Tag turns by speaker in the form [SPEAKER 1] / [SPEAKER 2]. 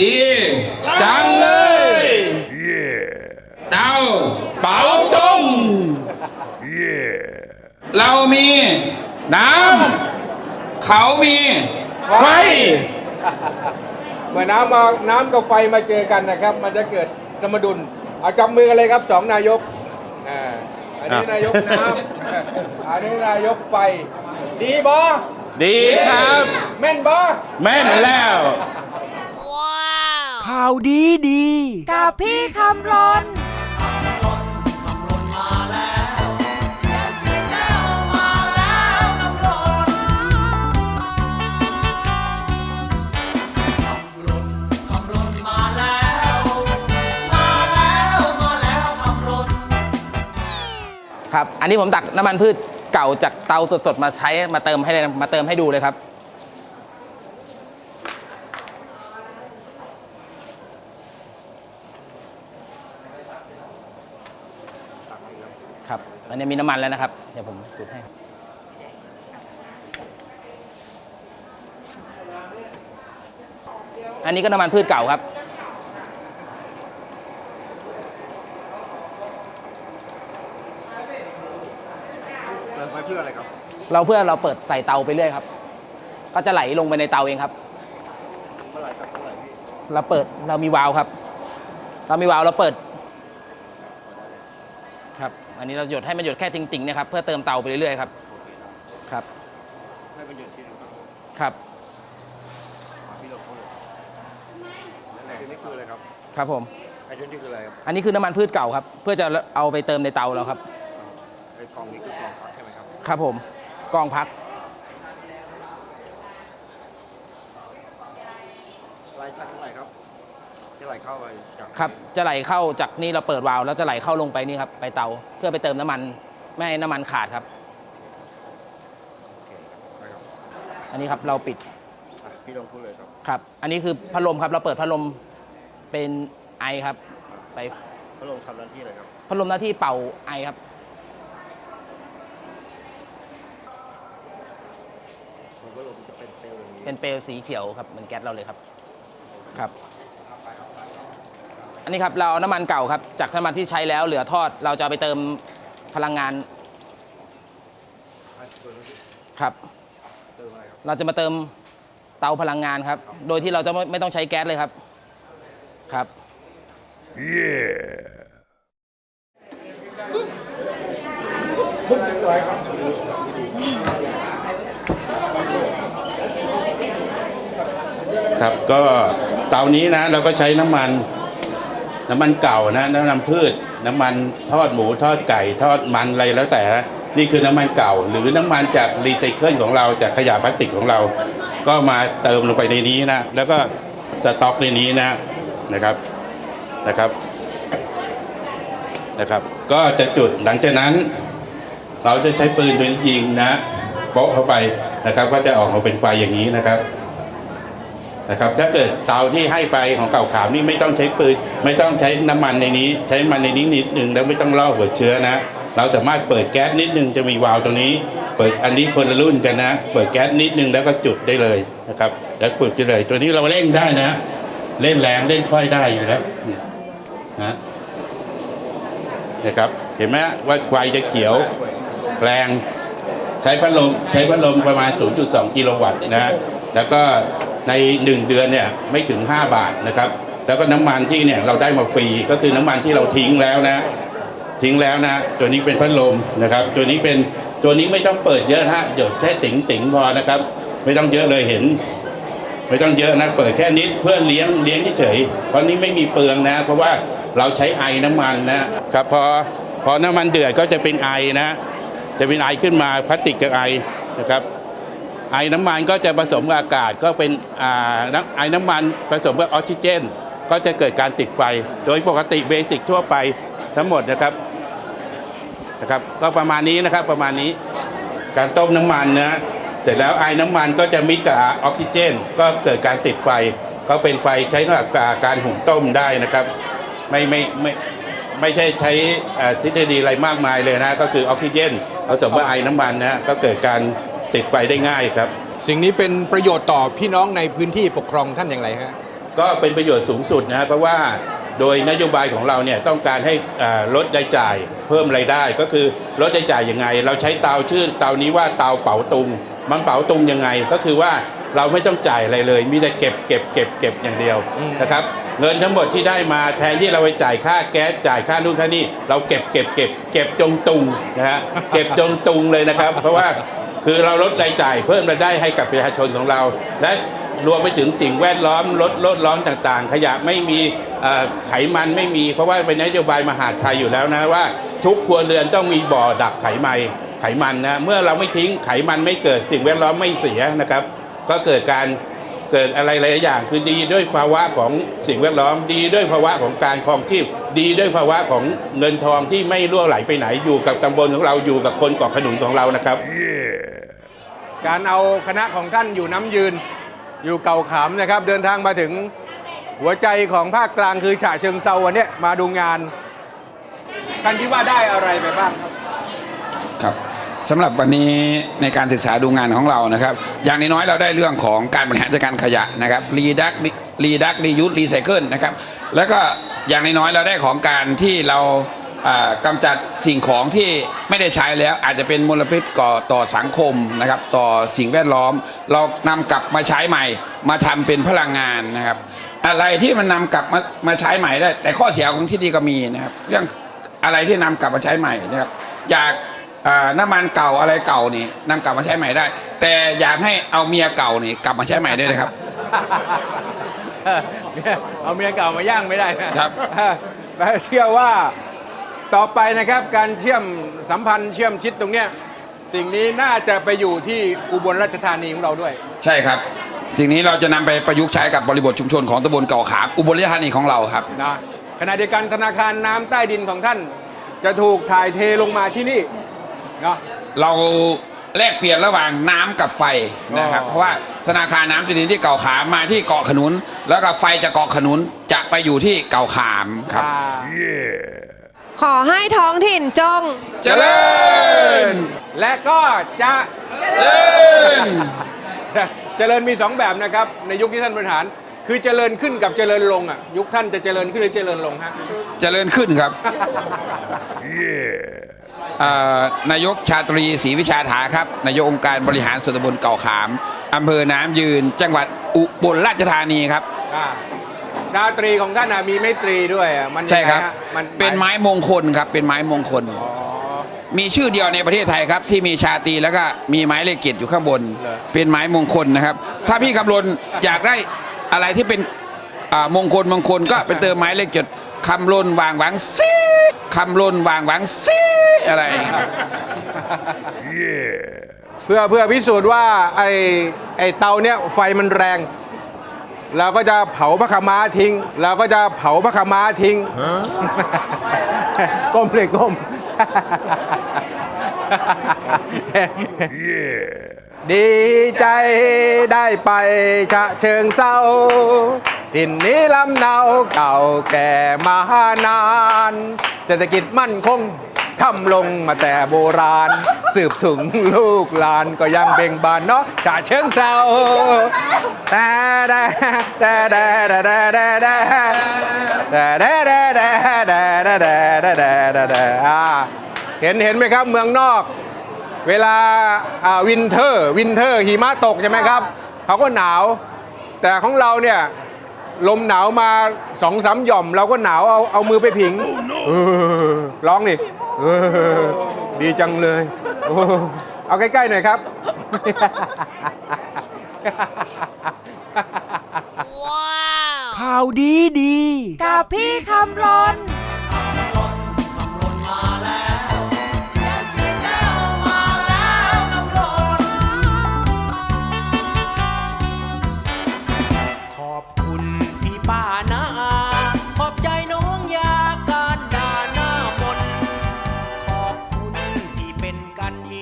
[SPEAKER 1] ดีจังเลยเตาเป๋าต้มเรามีน้ำเขามีไฟ
[SPEAKER 2] เมื่อน้ำมาน้ำกับไฟมาเจอกันนะครับ มันจะเกิดสมดุลเอาจับมือกันเลยครับสองนายกอ่าอันนี้
[SPEAKER 3] อะ
[SPEAKER 2] นายกน้ำอันนี้นายกไฟดีบอ
[SPEAKER 3] ดีครับ
[SPEAKER 2] แม่นบอ
[SPEAKER 3] แม่นแล้ว
[SPEAKER 4] ข่าวดีดี
[SPEAKER 5] กับพี่คำรน
[SPEAKER 6] ครับ อันนี้ผมตักน้ำมันพืชเก่าจากเตาสดๆมาใช้มาเติมให้เลยมาเติมให้ดูเลยครับ อันนี้มีน้ำมันแล้วนะครับ เดี๋ยวผมจุดให้อันนี้ก็น้ำมันพืชเก่าครับ
[SPEAKER 3] เติมไปเพื่ออะไรครับ
[SPEAKER 6] เราเพื่อเราเปิดใส่เตาไปเรื่อยครับ ก็จะไหลลงไปในเตาเองครับ
[SPEAKER 3] เมื่อไหร่ครับเมื่อไหร่พี่
[SPEAKER 6] เราเปิดเรามีวาล์วครับ เรามีวาล์วเราเปิดครับ อันนี้เราหยดให้มันหยดแค่ติ่งๆเนะครับเพื่อเติมเตาไปเรื่อยๆครับครับ
[SPEAKER 3] ให้มันหยุดทีนึงครับ
[SPEAKER 6] ครับ
[SPEAKER 3] มาพี่ลงโทษนั่นแหละนี่คืออะไรครับ
[SPEAKER 6] ครับผม
[SPEAKER 3] ไอ้ชุดนี้คืออะไรครับ
[SPEAKER 6] อันนี้คือน้ำมันพืชเก่าครับ เพื่อจะเอาไปเติมในเตาเราครับ
[SPEAKER 3] ไอ้กล่องนี้คือกล่องพักใช่ไหมครับ
[SPEAKER 6] ครับผมกองพัก
[SPEAKER 3] รายการเท่าไหร่ครับที่ ไหลเข้าไปจาก
[SPEAKER 6] ครับจะไหลเข้าจากนี่เราเปิดวาล์วแล้วจะไหลเข้าลงไปนี่ครับไปเตาเพื่อไปเติมน้ำมันไม่ให้น้ำมันขาดครับ
[SPEAKER 3] โอเคครับได้ครับ
[SPEAKER 6] อันนี้ครับเราปิด
[SPEAKER 3] อะพี่ลงทุนเลยครับ
[SPEAKER 6] ครับ อันนี้คือพัดลมครับเราเปิดพัดลมเป็นไอครับ ไป
[SPEAKER 3] พัดลมทำหน้าที่อะไรครับ
[SPEAKER 6] พัดลมหน้าที่เป่าไอครับ
[SPEAKER 3] ผมพัดลมจะเป็นเปลวอย่างนี้
[SPEAKER 6] เป็นเปลวสีเขียวครับเหมือนแก๊สเราเลยครับ ครับ อันนี้ครับเราเอาน้ำมันเก่าครับ จากน้ำมันที่ใช้แล้วเหลือทอดเราจะเอาไปเติมพลังงานครับ
[SPEAKER 3] เติมอะไรครับ
[SPEAKER 6] เราจะมาเติมเตาพลังงานครับ โดยที่เราจะไม่ไม่ต้องใช้แก๊สเลยครับ ครับ
[SPEAKER 7] ครับก็เตานี้นะเราก็ใช้น้ำมัน น้ำมันเก่านะน้ำมันพืช น้ำมันทอดหมูทอดไก่ทอดมันอะไรแล้วแต่นะนี่คือน้ำมันเก่า หรือน้ำมันจากรีไซเคิลของเราจากขยะพลาสติกของเรา ก็มาเติมลงไปในนี้นะ แล้วก็สต็อกในนี้นะนะครับนะครับนะครับ ก็จะจุดหลังจากนั้น เราจะใช้ปืนตัวนี้ยิงนะโป๊ะเข้าไปนะครับ ก็จะออกมาเป็นไฟอย่างนี้นะครับ นะครับถ้าเกิดเตาที่ให้ไปของเก่าขาวนี่ไม่ต้องใช้ปืนไม่ต้องใช้น้ำมันในนี้ ใช้มันในนี้นิดหนึ่งแล้วไม่ต้องล่อหัวเชื้อนะ เราสามารถเปิดแก๊สนิดหนึ่งจะมีวาล์วตรงนี้ เปิดอันนี้คนละรุ่นกันนะ เปิดแก๊สนิดหนึ่งแล้วก็จุดได้เลยนะครับแล้วจุดได้เลย ตัวนี้เราเร่งได้นะ เล่นแรงเล่นค่อยได้อยู่แล้วเนี่ยนะนะครับเห็นไหมว่าไฟจะเขียวแรงใช้พัดลมใช้พัดลมประมาณ 0.2 กิโลวัตต์นะฮะแล้วก็ ใน 1 เดือนเนี่ยไม่ถึง 5 บาทนะครับ แล้วก็น้ำมันที่เนี่ยเราได้มาฟรีก็คือน้ำมันที่เราทิ้งแล้วนะ ทิ้งแล้วนะ ตัวนี้เป็นพัดลมนะครับ ตัวนี้เป็นตัวนี้ไม่ต้องเปิดเยอะนะฮะหยดแค่ติ๋งติ๋งพอนะครับ ไม่ต้องเยอะเลยเห็น ไม่ต้องเยอะนะเปิดแค่นิดเพื่อเลี้ยงเลี้ยงเฉยเพราะนี้ไม่มีเปลืองนะ เพราะว่าเราใช้ไอน้ำมันนะครับพอพอน้ำมันเดือดก็จะเป็นไอนะ จะเป็นไอขึ้นมาพลาสติกกับไอนะครับ อ้น้ำมันก็จะผสมกับอากาศก็เป็นไอ้น้ำมันผสมกับออกซิเจน ก็จะเกิดการติดไฟ โดยปกติเบสิกทั่วไปทั้งหมดนะครับนะครับก็ประมาณนี้นะครับประมาณนี้การต้มน้ำมันนะเสร็จแล้วไอ้น้ำมันก็จะมิกกับออกซิเจน ก็เกิดการติดไฟ ก็เป็นไฟใช้สำหรับการหุงต้มได้นะครับ ไม่ไม่ไม่ไม่ใช่ใช้ทฤษฎีอะไรมากมายเลยนะ ก็คือออกซิเจนผสมกับไอ้น้ำมันนะก็เกิดการ ติดไฟได้ง่ายครับ
[SPEAKER 2] สิ่งนี้เป็นประโยชน์ต่อพี่น้องในพื้นที่ปกครองท่านอย่างไรฮะ
[SPEAKER 7] ก็เป็นประโยชน์สูงสุดนะฮะเพราะว่าโดยนโยบายของเราเนี่ยต้องการให้อ่าลดรายจ่ายเพิ่มรายได้ ก็คือลดรายจ่ายยังไง เราใช้เตาชื่อเตานี้ว่าเตาเป๋าตุงมันเป๋าตุงยังไง ก็คือว่าเราไม่ต้องจ่ายอะไรเลย มีแต่เก็บเก็บเก็บเก็บอย่างเดียวนะครับเงินทั้งหมดที่ได้มาแทนที่เราไปจ่ายค่าแก๊สจ่ายค่านู่นค่านี่เราเก็บเก็บเก็บเก็บจงตุงนะฮะเก็บจงตุงเลยนะครับ เพราะว่า คือเราลดรายจ่ายเพิ่มรายได้ให้กับประชาชนของเรา และรวมไปถึงสิ่งแวดล้อมลดลดร้อนต่างๆ ขยะไม่มีไขมันไม่มี เพราะว่าเป็นนโยบายมหาดไทยอยู่แล้วนะว่า ทุกครัวเรือนต้องมีบ่อดักไขมันไขมันนะเมื่อเราไม่ทิ้งไขมันไม่เกิดสิ่งแวดล้อมไม่เสียนะครับ ก็เกิดการเกิดอะไรหลายอย่างคือดีด้วยภาวะของสิ่งแวดล้อมดีด้วยภาวะของการครองชีพดีด้วยภาวะของเงินทองที่ไม่รั่วไหลไปไหนอยู่กับตำบลของเราอยู่กับคนเกาะขนุนของเรานะครับ
[SPEAKER 2] การเอาคณะของท่านอยู่น้ำยืนอยู่เก่าขามนะครับ เดินทางมาถึงหัวใจของภาคกลางคือฉะเชิงเซาวันเนี้ยมาดูงานท่านคิดว่าได้อะไรไปบ้างครับ
[SPEAKER 4] ครับสำหรับวันนี้ในการศึกษาดูงานของเรานะครับ อย่างน้อยๆเราได้เรื่องของการบริหารจัดการขยะนะครับรีดักรีดักรียูสรีไซเคิลนะครับแล้วก็อย่างน้อยๆเราได้ของการที่เรา กำจัดสิ่งของที่ไม่ได้ใช้แล้วอาจจะเป็นมลพิษก่อต่อสังคมนะครับ ต่อสิ่งแวดล้อม เรานำกลับมาใช้ใหม่ มาทำเป็นพลังงานนะครับ อะไรที่มันนำกลับมามาใช้ใหม่ได้ แต่ข้อเสียของที่ดีก็มีนะครับ เรื่องอะไรที่นำกลับมาใช้ใหม่นะครับ อยากอ่าน้ำมันเก่าอะไรเก่านี่นำกลับมาใช้ใหม่ได้ แต่อยากให้เอาเมียเก่านี่กลับมาใช้ใหม่ด้วยนะครับ
[SPEAKER 2] เอาเมียเก่ามาย่างไม่ได้นะครับและเชื่อว่า ต่อไปนะครับการเชื่อมสัมพันธ์เชื่อมชิดตรงเนี้ยสิ่งนี้น่าจะไปอยู่ที่อุบลราชธานีของเราด้วย
[SPEAKER 4] ใช่ครับ สิ่งนี้เราจะนำไปประยุกต์ใช้กับบริบทชุมชนของตำบลเก่าขามอุบลราชธานีของเราครับ
[SPEAKER 2] นะขณะเดียวกันธนาคารน้ำใต้ดินของท่าน จะถูกถ่ายเทลงมาที่นี่เนาะ
[SPEAKER 4] เราแลกเปลี่ยนระหว่างน้ำกับไฟนะครับ
[SPEAKER 2] อ๋อ
[SPEAKER 4] เพราะว่าธนาคารน้ำใต้ดินที่เก่าขามมาที่เกาะขนุน แล้วก็ไฟจากเกาะขนุนจะไปอยู่ที่เก่าขามครับ
[SPEAKER 2] อ่า
[SPEAKER 5] ขอให้ท้องถิ่นจง
[SPEAKER 4] เจริญ
[SPEAKER 2] และก็จะ
[SPEAKER 4] เจริญ
[SPEAKER 2] เจริญมีสองแบบนะครับ ในยุคที่ท่านบริหาร คือเจริญขึ้นกับเจริญลงอะยุคท่านจะเจริญขึ้นหรือเจริญลงฮะ
[SPEAKER 4] เจริญขึ้นครับเอ่อนายกชาตรีศรีวิชาถาครับ นายกองค์การบริหารส่วนตำบลเก่าขามอำเภอน้ำยืน จังหวัดอุบลราชธานีครับ
[SPEAKER 2] อ่า ชาตรีของท่านน่ะมีไม่ตรีด้วยอะมันยังไง
[SPEAKER 4] ใช่ครับ
[SPEAKER 2] ฮะมัน
[SPEAKER 4] เป็นไม้มงคลครับ เป็นไม้มงคล
[SPEAKER 2] อ๋อ
[SPEAKER 4] มีชื่อเดียวในประเทศไทยครับ ที่มีชาตรีแล้วก็มีไม้เลขเกตอยู่ข้างบน
[SPEAKER 2] เหรอ
[SPEAKER 4] เป็นไม้มงคลนะครับ ถ้าพี่คำลนอยากได้อะไรที่เป็นอ่ามงคลมงคลก็ไปเติมไม้เลขเกตคำลนวางหวังซีคำลนวางหวังซีอะไร
[SPEAKER 2] เพื่อเพื่อพิสูจน์ว่าไอไอเตาเนี้ยไฟมันแรง เราก็จะเผาพระขม้าทิ้ง เราก็จะเผาพระขม้าทิ้งก้มเลยก้มดีใจได้ไปฉะเชิงเศร้าถิ่นนี้ลำเนาเก่าแก่มานาน เศรษฐกิจมั่นคง ทำลงมาแต่โบราณ สืบถึงลูกหลานก็ยังเบ่งบานเนาะฉะเชิงเศร้าแต่แต่แต่แต่แต่แต่แต่แต่แต่แต่แต่แต่แต่แต่แต่แต่แต่อ่าเห็นเห็นไหมครับเมืองนอก เวลาวินเทอร์ วินเทอร์หิมะตกใช่ไหมครับ เขาก็หนาว แต่ของเราเนี่ย ลมหนาวมาสองสามหย่อม เราก็หนาวเอาเอามือไปผิงเออร้องนี่เออดีจังเลยโอ้เอาใกล้ๆหน่อยครับ
[SPEAKER 8] ข่าวดีดี
[SPEAKER 5] กับพี่คำรน